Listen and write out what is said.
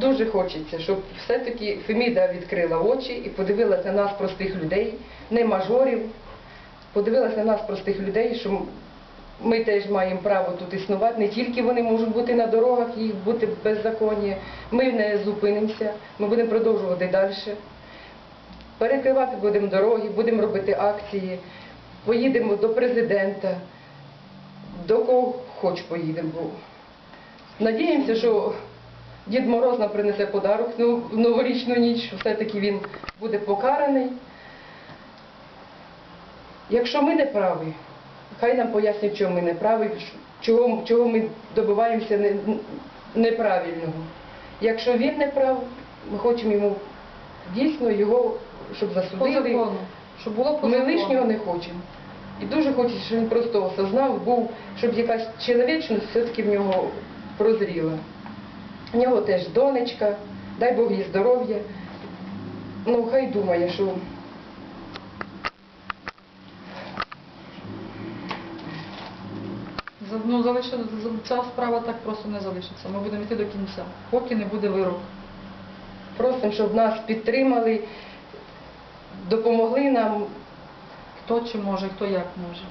Дуже хочеться, щоб все-таки Феміда відкрила очі і подивилася на нас, простих людей, не мажорів, подивилася на нас, простих людей, що ми теж маємо право тут існувати. Не тільки вони можуть бути на дорогах, їх бути беззаконні. Ми не зупинимося, ми будемо продовжувати далі. Перекривати будемо дороги, будемо робити акції, поїдемо до президента, до кого хоч поїдемо. Надіємося, що Дід Мороз нам принесе подарок в новорічну ніч, що все-таки він буде покараний. Якщо ми не праві, хай нам пояснять, в чому ми не праві, чого, чого ми добиваємося не, неправильного. Якщо він не прав, ми хочемо йому дійсно його, щоб засудили. Щоб було Ми лишнього не хочемо. І дуже хочеться, щоб він просто осознав, був, щоб якась чоловічність все-таки в нього прозріла. У нього теж донечка, дай Бог їй здоров'я. Ну, хай думає, що Ну, ця справа так просто не залишиться. Ми будемо йти до кінця, поки не буде вирок. просимо, щоб нас підтримали, допомогли нам. Хто чи може, хто як може.